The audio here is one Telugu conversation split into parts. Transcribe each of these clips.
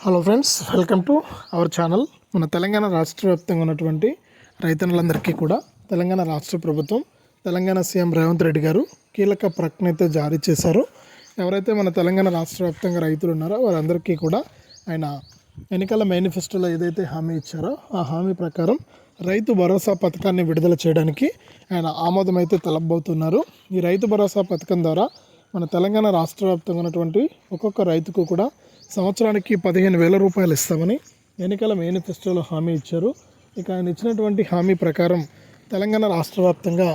Hello friends welcome to our channel. మన తెలంగాణ రాష్ట్ర వ్యాప్తంగా ఉన్నటువంటి రైతన్నులందరికీ కూడా తెలంగాణ రాష్ట్ర ప్రభుత్వం తెలంగాణ సీఎం రేవంత్ రెడ్డి గారు కీలక ప్రకటన అయితే జారీ చేశారు. ఎవరైతే మన తెలంగాణ రాష్ట్ర వ్యాప్తంగా రైతులు ఉన్నారో వారందరికీ కూడా ఆయన ఎన్నికల మేనిఫెస్టోలో ఏదైతే హామీ ఇచ్చారో ఆ హామీ ప్రకారం రైతు భరోసా పథకాన్ని విడుదల చేయడానికి ఆయన ఆమోదం అయితే ఈ రైతు భరోసా పథకం ద్వారా మన తెలంగాణ రాష్ట్ర వ్యాప్తంగా ఉన్నటువంటి ఒక్కొక్క రైతుకు కూడా సంవత్సరానికి పదిహేను వేల రూపాయలు ఇస్తామని ఎన్నికల మేనిఫెస్టోలో హామీ ఇచ్చారు. ఇక ఆయన ఇచ్చినటువంటి హామీ ప్రకారం తెలంగాణ రాష్ట్ర వ్యాప్తంగా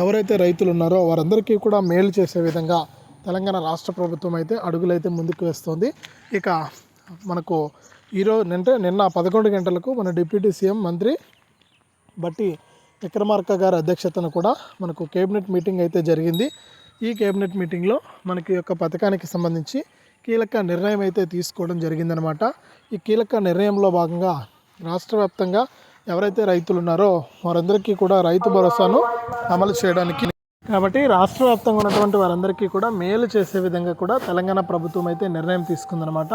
ఎవరైతే రైతులు ఉన్నారో వారందరికీ కూడా మేలు చేసే విధంగా తెలంగాణ రాష్ట్ర ప్రభుత్వం అయితే అడుగులైతే ముందుకు వేస్తోంది. ఇక మనకు ఈరోజు అంటే నిన్న పదకొండు గంటలకు మన డిప్యూటీ సీఎం మంత్రి బట్టి విక్రమార్క గారి అధ్యక్షతన కూడా మనకు కేబినెట్ మీటింగ్ అయితే జరిగింది. ఈ కేబినెట్ మీటింగ్లో మనకి యొక్క పథకానికి సంబంధించి కీలక నిర్ణయం అయితే తీసుకోవడం జరిగిందనమాట. ఈ కీలక నిర్ణయంలో భాగంగా రాష్ట్ర వ్యాప్తంగా ఎవరైతే రైతులు ఉన్నారో వారందరికీ కూడా రైతు భరోసాను అమలు చేయడానికి కాబట్టి రాష్ట్ర వ్యాప్తంగా ఉన్నటువంటి వారందరికీ కూడా మేలు చేసే విధంగా కూడా తెలంగాణ ప్రభుత్వం అయితే నిర్ణయం తీసుకుందనమాట.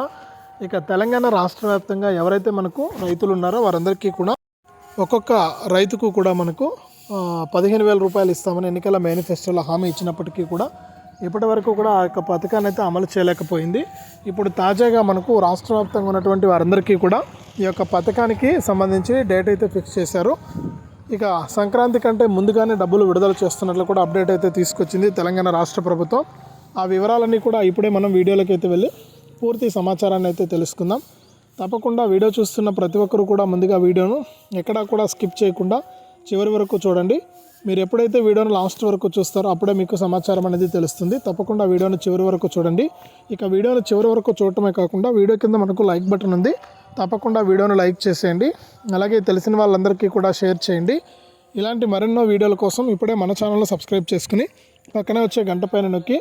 ఇక తెలంగాణ రాష్ట్ర వ్యాప్తంగా ఎవరైతే మనకు రైతులు ఉన్నారో వారందరికీ కూడా ఒక్కొక్క రైతుకు కూడా మనకు పదిహేను వేల రూపాయలు ఇస్తామని ఎన్నికల మేనిఫెస్టోలో హామీ ఇచ్చినప్పటికీ కూడా ఇప్పటి వరకు కూడా ఆ యొక్క పథకాన్ని అయితే అమలు చేయలేకపోయింది. ఇప్పుడు తాజాగా మనకు రాష్ట్ర వ్యాప్తంగా ఉన్నటువంటి వారందరికీ కూడా ఈ యొక్క పథకానికి సంబంధించి డేట్ అయితే ఫిక్స్ చేశారు. ఇక సంక్రాంతి కంటే ముందుగానే డబ్బులు విడుదల చేస్తున్నట్లు కూడా అప్డేట్ అయితే తీసుకొచ్చింది తెలంగాణ రాష్ట్ర ప్రభుత్వం. ఆ వివరాలన్నీ కూడా ఇప్పుడే మనం వీడియోలోకి అయితే వెళ్ళి పూర్తి సమాచారాన్ని అయితే తెలుసుకుందాం. తప్పకుండా వీడియో చూస్తున్న ప్రతి ఒక్కరు కూడా ముందుగా వీడియోను ఎక్కడా కూడా స్కిప్ చేయకుండా చివరి వరకు చూడండి. మీరు ఎప్పుడైతే వీడియోను లాస్ట్ వరకు చూస్తారో అప్పుడే మీకు సమాచారం అనేది తెలుస్తుంది. తప్పకుండా వీడియోను చివరి వరకు చూడండి. ఇక వీడియోను చివరి వరకు చూడటమే కాకుండా వీడియో కింద మనకు లైక్ బటన్ ఉంది. తప్పకుండా వీడియోను లైక్ చేసేయండి. అలాగే తెలిసిన వాళ్ళందరికీ కూడా షేర్ చేయండి. ఇలాంటి మరెన్నో వీడియోల కోసం ఇప్పుడే మన ఛానల్ని సబ్స్క్రైబ్ చేసుకుని పక్కనే వచ్చే గంట పైన నొక్కి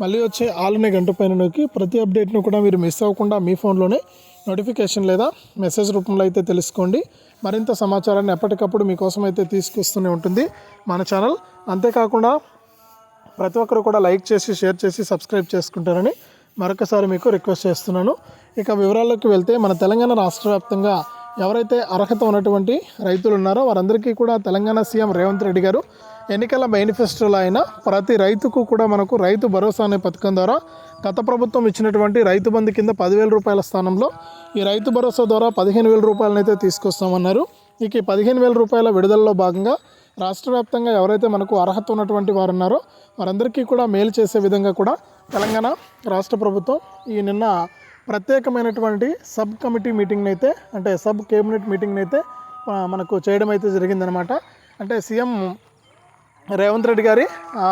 మళ్ళీ వచ్చే ఆలనే గంట పైన నొక్కి ప్రతి అప్డేట్ను కూడా మీరు మిస్ అవ్వకుండా మీ ఫోన్లోనే నోటిఫికేషన్ లేదా మెసేజ్ రూపంలో అయితే తెలుసుకోండి. మరింత సమాచారాన్ని ఎప్పటికప్పుడు మీకోసం అయితే తీసుకొస్తూనే ఉంటుంది మన ఛానల్. అంతేకాకుండా ప్రతి ఒక్కరు కూడా లైక్ చేసి షేర్ చేసి సబ్స్క్రైబ్ చేసుకుంటారని మరొకసారి మీకు రిక్వెస్ట్ చేస్తున్నాను. ఇక వివరాల్లోకి వెళ్తే మన తెలంగాణ రాష్ట్ర వ్యాప్తంగా ఎవరైతే అర్హత ఉన్నటువంటి రైతులు ఉన్నారో వారందరికీ కూడా తెలంగాణ సీఎం రేవంత్ రెడ్డి గారు ఎన్నికల మేనిఫెస్టోలో అయిన ప్రతి రైతుకు కూడా మనకు రైతు భరోసా అనే పథకం ద్వారా గత ప్రభుత్వం ఇచ్చినటువంటి రైతు బంధు కింద పదివేల రూపాయల స్థానంలో ఈ రైతు భరోసా ద్వారా పదిహేను వేల రూపాయలనైతే తీసుకొస్తామన్నారు. ఇక ఈ పదిహేను వేల రూపాయల విడుదలలో భాగంగా రాష్ట్ర వ్యాప్తంగా ఎవరైతే మనకు అర్హత ఉన్నటువంటి వారు ఉన్నారో వారందరికీ కూడా మేలు చేసే విధంగా కూడా తెలంగాణ రాష్ట్ర ప్రభుత్వం ఈ నిన్న ప్రత్యేకమైనటువంటి సబ్ కమిటీ మీటింగ్ని అయితే అంటే సబ్ కేబినెట్ మీటింగ్ని అయితే మనకు చేయడం అయితే జరిగిందనమాట అంటే సీఎం రేవంత్ రెడ్డి గారి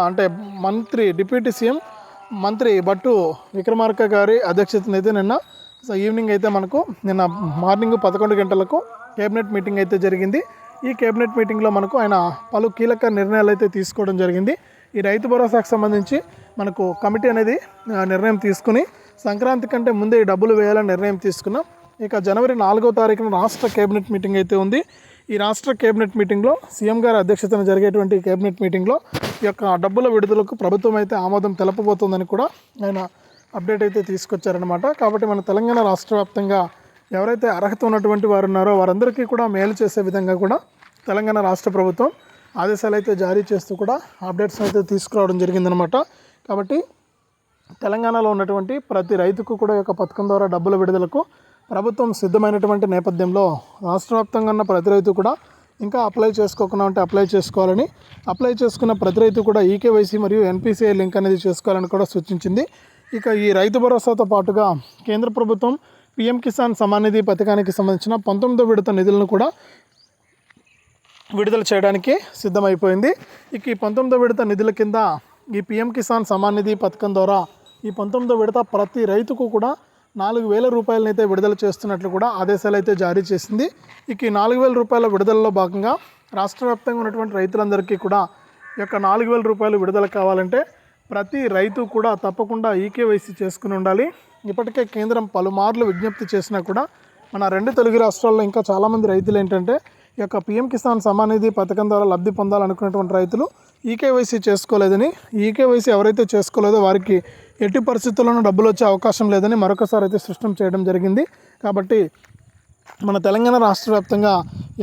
అంటే మంత్రి డిప్యూటీ సీఎం మంత్రి భట్టు విక్రమార్క గారి అధ్యక్షతన అయితే నిన్న సో ఈవినింగ్ అయితే మనకు నిన్న మార్నింగ్ పదకొండు గంటలకు కేబినెట్ మీటింగ్ అయితే జరిగింది. ఈ కేబినెట్ మీటింగ్లో మనకు ఆయన పలు కీలక నిర్ణయాలు అయితే తీసుకోవడం జరిగింది. ఈ రైతు భరోసాకు సంబంధించి మనకు కమిటీ అనేది నిర్ణయం తీసుకుని సంక్రాంతి కంటే ముందే ఈ డబ్బులు వేయాలని నిర్ణయం తీసుకున్నాం. ఇక జనవరి నాలుగో తారీఖున రాష్ట్ర కేబినెట్ మీటింగ్ అయితే ఉంది. ఈ రాష్ట్ర కేబినెట్ మీటింగ్లో సీఎం గారి అధ్యక్షతన జరిగేటువంటి కేబినెట్ మీటింగ్లో ఈ యొక్క డబ్బుల విడుదలకు ప్రభుత్వం అయితే ఆమోదం తెలపబోతోందని కూడా ఆయన అప్డేట్ అయితే తీసుకొచ్చారనమాట కాబట్టి మన తెలంగాణ రాష్ట్ర వ్యాప్తంగా ఎవరైతే అర్హత ఉన్నటువంటి వారు ఉన్నారో వారందరికీ కూడా మేలు చేసే విధంగా కూడా తెలంగాణ రాష్ట్ర ప్రభుత్వం ఆదేశాలు అయితే జారీ చేస్తూ కూడా అప్డేట్స్ అయితే తీసుకురావడం జరిగిందనమాట కాబట్టి తెలంగాణలో ఉన్నటువంటి ప్రతి రైతుకు కూడా ఈ యొక్క పథకం ద్వారా డబ్బుల విడుదలకు ప్రభుత్వం సిద్ధమైనటువంటి నేపథ్యంలో రాష్ట్ర వ్యాప్తంగా ఉన్న ప్రతి రైతు కూడా ఇంకా అప్లై చేసుకోకుండా ఉంటే అప్లై చేసుకోవాలని అప్లై చేసుకున్న ప్రతి రైతు కూడా ఈకేవైసీ మరియు ఎన్పిసిఐ లింక్ అనేది చేసుకోవాలని కూడా సూచించింది. ఇక ఈ రైతు భరోసాతో పాటుగా కేంద్ర ప్రభుత్వం పిఎం కిసాన్ సమాన్ నిధి పథకానికి సంబంధించిన పంతొమ్మిదో విడత నిధులను కూడా విడుదల చేయడానికి సిద్ధమైపోయింది. ఇక ఈ పంతొమ్మిదో విడత నిధుల కింద ఈ పిఎం కిసాన్ సమాన్ నిధి పథకం ద్వారా ఈ పంతొమ్మిదో విడత ప్రతి రైతుకు కూడా నాలుగు వేల రూపాయలనైతే విడుదల చేస్తున్నట్లు కూడా ఆదేశాలు అయితే జారీ చేసింది. ఇక ఈ నాలుగు వేల రూపాయల విడుదలలో భాగంగా రాష్ట్ర వ్యాప్తంగా ఉన్నటువంటి రైతులందరికీ కూడా ఈ యొక్క నాలుగు వేల రూపాయలు విడుదల కావాలంటే ప్రతి రైతు కూడా తప్పకుండా ఈకేవైసీ చేసుకుని ఉండాలి. ఇప్పటికే కేంద్రం పలుమార్లు విజ్ఞప్తి చేసినా కూడా మన రెండు తెలుగు రాష్ట్రాల్లో ఇంకా చాలామంది రైతులు ఏంటంటే ఈ యొక్క పిఎం కిసాన్ సమానిధి పథకం ద్వారా లబ్ధి పొందాలనుకున్నటువంటి రైతులు ఈకేవైసీ చేసుకోలేదని ఈకేవైసీ ఎవరైతే చేసుకోలేదో వారికి ఎట్టి పరిస్థితుల్లోనూ డబ్బులు వచ్చే అవకాశం లేదని మరొకసారి అయితే స్పష్టం చేయడం జరిగింది. కాబట్టి మన తెలంగాణ రాష్ట్ర వ్యాప్తంగా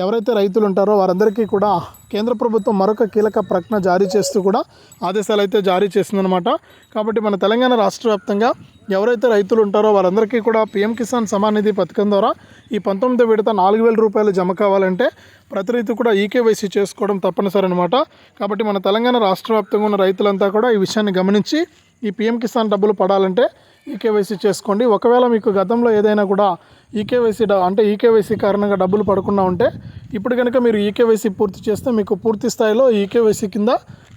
ఎవరైతే రైతులు ఉంటారో వారందరికీ కూడా కేంద్ర ప్రభుత్వం మరొక కీలక ప్రకటన జారీ చేస్తూ కూడా ఆదేశాలు అయితే జారీ చేసిందనమాట కాబట్టి మన తెలంగాణ రాష్ట్ర వ్యాప్తంగా ఎవరైతే రైతులు ఉంటారో వారందరికీ కూడా పీఎం కిసాన్ సమాన్ నిధి పథకం ద్వారా ఈ పంతొమ్మిదో విడత నాలుగు వేల రూపాయలు జమ కావాలంటే ప్రతి రైతు కూడా ఈకేవైసీ చేసుకోవడం తప్పనిసరి అనమాట కాబట్టి మన తెలంగాణ రాష్ట్ర వ్యాప్తంగా ఉన్న రైతులంతా కూడా ఈ విషయాన్ని గమనించి ఈ పీఎం కిసాన్ డబ్బులు పడాలంటే ఈకేవైసీ చేసుకోండి. ఒకవేళ మీకు గతంలో ఏదైనా కూడా ఈకేవైసీ అంటే ఈకేవైసీ కారణంగా డబ్బులు పడకుండా ఉంటే ఇప్పుడు కనుక మీరు ఈకేవైసీ పూర్తి చేస్తే మీకు పూర్తి స్థాయిలో ఈకేవైసీ కింద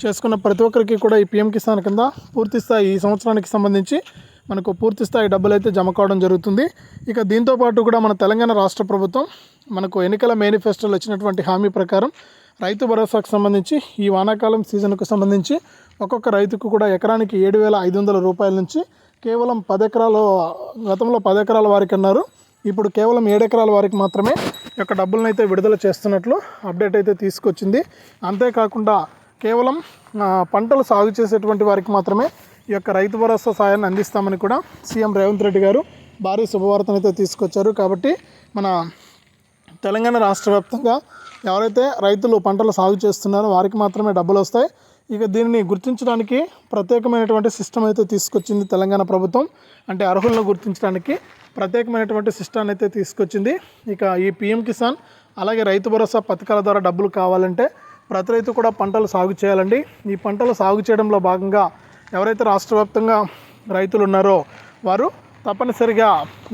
చేసుకున్న ప్రతి ఒక్కరికి కూడా ఈ పీఎం కిసాన్ కింద పూర్తి స్థాయి ఈ సంవత్సరానికి సంబంధించి మనకు పూర్తి స్థాయి డబ్బులు అయితే జమ కావడం జరుగుతుంది. ఇక దీంతోపాటు కూడా మన తెలంగాణ రాష్ట్ర ప్రభుత్వం మనకు ఎన్నికల మేనిఫెస్టోలో వచ్చినటువంటి హామీ ప్రకారం రైతు భరోసాకు సంబంధించి ఈ వానాకాలం సీజన్కు సంబంధించి ఒక్కొక్క రైతుకు కూడా ఎకరానికి ఏడు వేల ఐదు వందల రూపాయల నుంచి కేవలం పది ఎకరాలు గతంలో పది ఎకరాల వారికి అన్నారు. ఇప్పుడు కేవలం ఏడు ఎకరాల వారికి మాత్రమే యొక్క డబ్బులను అయితే విడుదల చేస్తున్నట్లు అప్డేట్ అయితే తీసుకొచ్చింది. అంతేకాకుండా కేవలం పంటలు సాగు చేసేటువంటి వారికి మాత్రమే ఈ యొక్క రైతు భరోసా సాయాన్ని అందిస్తామని కూడా సీఎం రేవంత్ రెడ్డి గారు భారీ శుభవార్తను అయితే తీసుకొచ్చారు. కాబట్టి మన తెలంగాణ రాష్ట్ర వ్యాప్తంగా ఎవరైతే రైతులు పంటలు సాగు చేస్తున్నారో వారికి మాత్రమే డబ్బులు వస్తాయి. ఇక దీనిని గుర్తించడానికి ప్రత్యేకమైనటువంటి సిస్టమ్ అయితే తీసుకొచ్చింది తెలంగాణ ప్రభుత్వం. అంటే అర్హులను గుర్తించడానికి ప్రత్యేకమైనటువంటి సిస్టాన్ని అయితే తీసుకొచ్చింది. ఇక ఈ పిఎం కిసాన్ అలాగే రైతు భరోసా పథకాల ద్వారా డబ్బులు కావాలంటే ప్రతి రైతు కూడా పంటలు సాగు చేయాలండి. ఈ పంటలు సాగు చేయడంలో భాగంగా ఎవరైతే రాష్ట్ర వ్యాప్తంగా రైతులు ఉన్నారో వారు తప్పనిసరిగా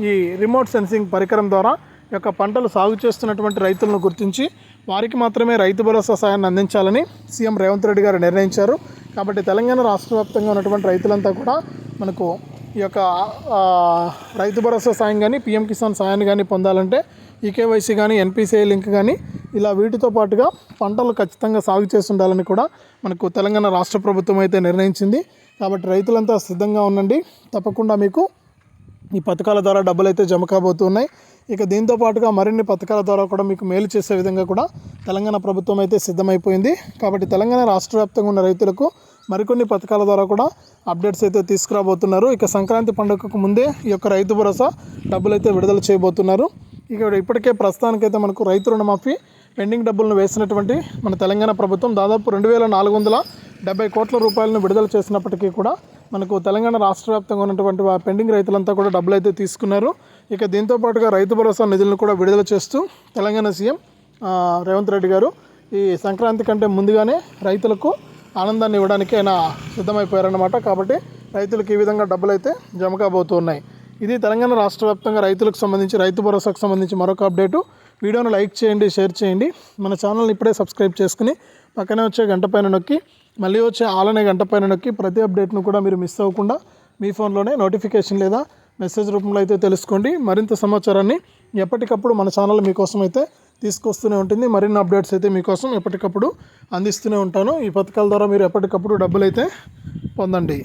ఈ రిమోట్ సెన్సింగ్ పరికరం ద్వారా ఈ యొక్క పంటలు సాగు చేస్తున్నటువంటి రైతులను గుర్తించి వారికి మాత్రమే రైతు భరోసా సాయాన్ని అందించాలని సీఎం రేవంత్ రెడ్డి గారు నిర్ణయించారు. కాబట్టి తెలంగాణ రాష్ట్ర వ్యాప్తంగా ఉన్నటువంటి రైతులంతా కూడా మనకు ఈ యొక్క రైతు భరోసా సాయం కానీ పిఎం కిసాన్ సాయాన్ని కానీ పొందాలంటే ఈకేవైసీ కానీ ఎన్పిసిఐ లింక్ కానీ ఇలా వీటితో పాటుగా పంటలు ఖచ్చితంగా సాగు చేసి ఉండాలని కూడా మనకు తెలంగాణ రాష్ట్ర ప్రభుత్వం అయితే నిర్ణయించింది. కాబట్టి రైతులంతా సిద్ధంగా ఉండండి. తప్పకుండా మీకు ఈ పథకాల ద్వారా డబ్బులు అయితే జమ కాబోతున్నాయి. ఇక దీంతో పాటుగా మరిన్ని పథకాల ద్వారా కూడా మీకు మేలు చేసే విధంగా కూడా తెలంగాణ ప్రభుత్వం అయితే సిద్ధమైపోయింది. కాబట్టి తెలంగాణ రాష్ట్ర వ్యాప్తంగా ఉన్న రైతులకు మరికొన్ని పథకాల ద్వారా కూడా అప్డేట్స్ అయితే తీసుకురాబోతున్నారు. ఇక సంక్రాంతి పండుగకు ముందే ఈ యొక్క రైతు భరోసా డబ్బులు అయితే విడుదల చేయబోతున్నారు. ఇక ఇప్పటికే ప్రస్తుతానికైతే మనకు రైతు రుణమాఫీ పెండింగ్ డబ్బులను వేసినటువంటి మన తెలంగాణ ప్రభుత్వం దాదాపు రెండు వేల నాలుగు వందల డెబ్బై కోట్ల రూపాయలను విడుదల చేసినప్పటికీ కూడా మనకు తెలంగాణ రాష్ట్ర వ్యాప్తంగా ఉన్నటువంటి పెండింగ్ రైతులంతా కూడా డబ్బులు అయితే తీసుకున్నారు. ఇక దీంతో పాటుగా రైతు భరోసా నిధులను కూడా విడుదల చేస్తూ తెలంగాణ సీఎం రేవంత్ రెడ్డి గారు ఈ సంక్రాంతి కంటే ముందుగానే రైతులకు ఆనందాన్ని ఇవ్వడానికి ఆయన సిద్ధమైపోయారన్నమాట. కాబట్టి రైతులకు ఈ విధంగా డబ్బులు అయితే జమ కాబోతున్నాయి. ఇది తెలంగాణ రాష్ట్ర వ్యాప్తంగా రైతులకు సంబంధించి రైతు భరోసాకు సంబంధించి మరొక అప్డేటు. వీడియోను లైక్ చేయండి షేర్ చేయండి. మన ఛానల్ని ఇప్పుడే సబ్స్క్రైబ్ చేసుకుని పక్కనే వచ్చే గంట పైన నొక్కి మళ్ళీ వచ్చే ఆలనే గంట పైన నొక్కి ప్రతి అప్డేట్ను కూడా మీరు మిస్ అవ్వకుండా మీ ఫోన్లోనే నోటిఫికేషన్ లేదా మెసేజ్ రూపంలో అయితే తెలుసుకోండి. మరింత సమాచారాన్ని ఎప్పటికప్పుడు మన ఛానల్ మీకోసం అయితే తీసుకొస్తూనే ఉంటుంది. మరిన్ని అప్డేట్స్ అయితే మీకోసం ఎప్పటికప్పుడు అందిస్తూనే ఉంటాను. ఈ పథకాల ద్వారా మీరు ఎప్పటికప్పుడు డబ్బులు అయితే పొందండి.